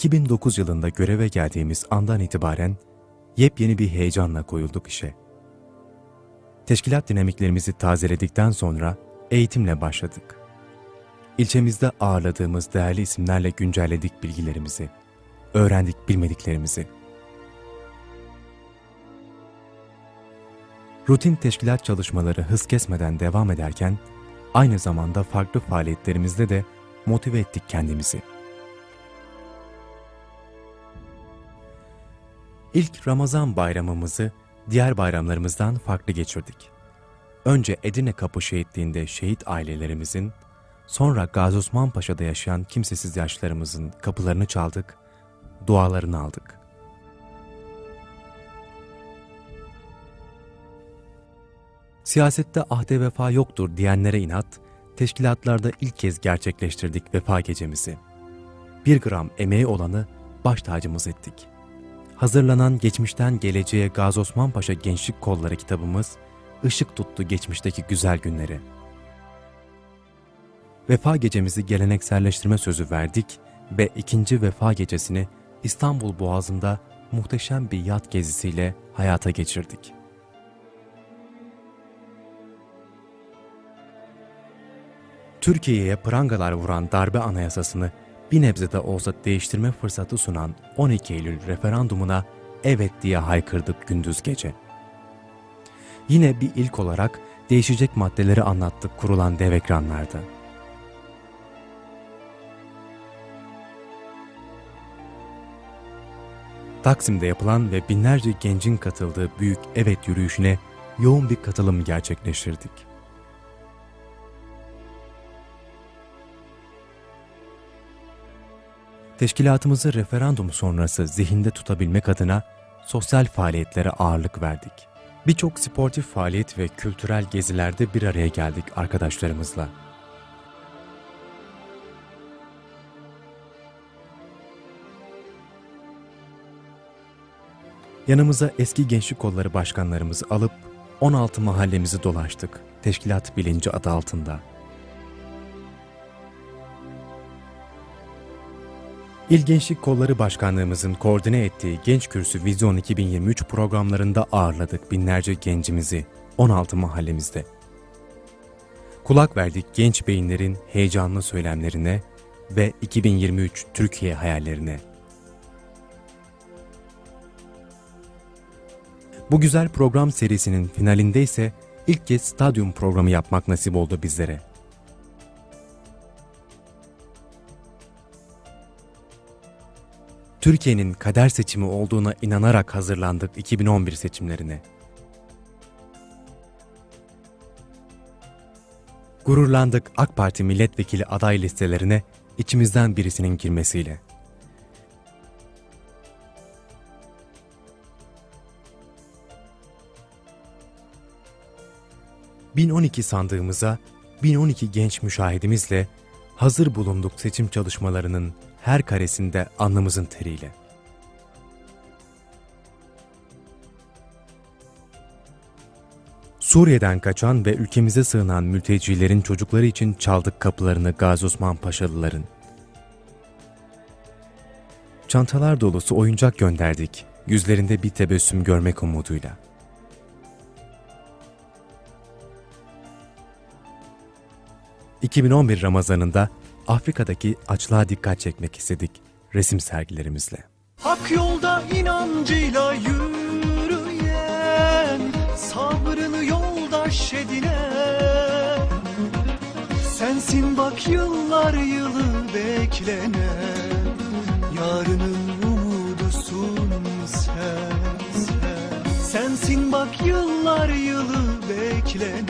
2009 yılında göreve geldiğimiz andan itibaren yepyeni bir heyecanla koyulduk işe. Teşkilat dinamiklerimizi tazeledikten sonra eğitimle başladık. İlçemizde ağırladığımız değerli isimlerle güncelledik bilgilerimizi, öğrendik bilmediklerimizi. Rutin teşkilat çalışmaları hız kesmeden devam ederken, aynı zamanda farklı faaliyetlerimizde de motive ettik kendimizi. İlk Ramazan bayramımızı diğer bayramlarımızdan farklı geçirdik. Önce Edirne Kapı şehitliğinde şehit ailelerimizin, sonra Gazi Osman Paşa'da yaşayan kimsesiz yaşlarımızın kapılarını çaldık, dualarını aldık. Siyasette ahde vefa yoktur diyenlere inat, teşkilatlarda ilk kez gerçekleştirdik vefa gecemizi. Bir gram emeği olanı baş tacımız ettik. Hazırlanan Geçmişten Geleceğe Gazi Osman Paşa Gençlik Kolları kitabımız, ışık tuttu geçmişteki güzel günleri. Vefa gecemizi gelenekselleştirme sözü verdik ve ikinci vefa gecesini İstanbul Boğazı'nda muhteşem bir yat gezisiyle hayata geçirdik. Türkiye'ye prangalar vuran darbe anayasasını bir nebze de olsa değiştirme fırsatı sunan 12 Eylül referandumuna evet diye haykırdık gündüz gece. Yine bir ilk olarak değişecek maddeleri anlattık kurulan dev ekranlarda. Taksim'de yapılan ve binlerce gencin katıldığı büyük evet yürüyüşüne yoğun bir katılım gerçekleştirdik. Teşkilatımızı referandum sonrası zihinde tutabilmek adına sosyal faaliyetlere ağırlık verdik. Birçok sportif faaliyet ve kültürel gezilerde bir araya geldik arkadaşlarımızla. Yanımıza eski gençlik kolları başkanlarımızı alıp 16 mahallemizi dolaştık teşkilat bilinci adı altında. İl Gençlik Kolları Başkanlığımızın koordine ettiği Genç Kürsü Vizyon 2023 programlarında ağırladık binlerce gencimizi 16 mahallemizde. Kulak verdik genç beyinlerin heyecanlı söylemlerine ve 2023 Türkiye hayallerine. Bu güzel program serisinin finalinde ise ilk kez stadyum programı yapmak nasip oldu bizlere. Türkiye'nin kader seçimi olduğuna inanarak hazırlandık 2011 seçimlerine. Gururlandık AK Parti milletvekili aday listelerine içimizden birisinin girmesiyle. ...1012 sandığımıza 1012 genç müşahidimizle hazır bulunduk seçim çalışmalarının her karesinde alnımızın teriyle. Suriye'den kaçan ve ülkemize sığınan mültecilerin çocukları için çaldık kapılarını Gazi Osman Paşalıların. Çantalar dolusu oyuncak gönderdik, yüzlerinde bir tebessüm görmek umuduyla. ...2011 Ramazanında Afrika'daki açlığa dikkat çekmek istedik resim sergilerimizle. Hak yolda inancıyla yürüyen Sabrını yoldaş edinen Sensin bak yıllar yılı beklenen Yarının umudusun sen, sen Sensin bak yıllar yılı beklenen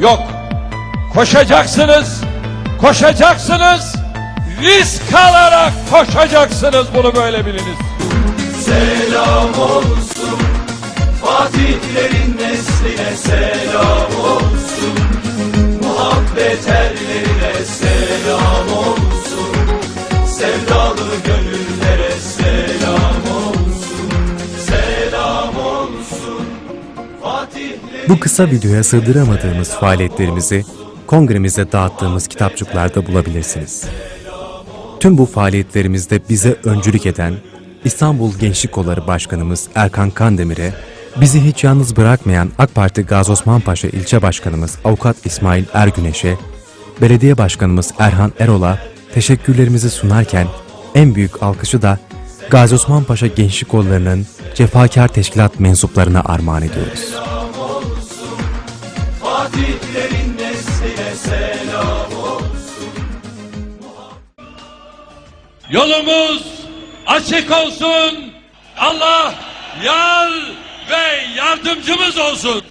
yok. Koşacaksınız, koşacaksınız, risk alarak koşacaksınız. Bunu böyle biliniz. Selam olsun. Fatihlerin nesline selam olsun. Muhabbet erlerine selam olsun Bu kısa videoya sığdıramadığımız faaliyetlerimizi kongremize dağıttığımız kitapçıklarda bulabilirsiniz. Tüm bu faaliyetlerimizde bize öncülük eden İstanbul Gençlik Kolları Başkanımız Erkan Kandemir'e, bizi hiç yalnız bırakmayan AK Parti Gazi Osman Paşa İlçe Başkanımız Avukat İsmail Ergüneş'e, Belediye Başkanımız Erhan Erol'a teşekkürlerimizi sunarken en büyük alkışı da Gazi Osman Paşa Gençlik Kolları'nın cefakar teşkilat mensuplarına armağan ediyoruz. Fatihlerin nesline selam olsun Yolumuz açık olsun. Allah yar ve yardımcımız olsun.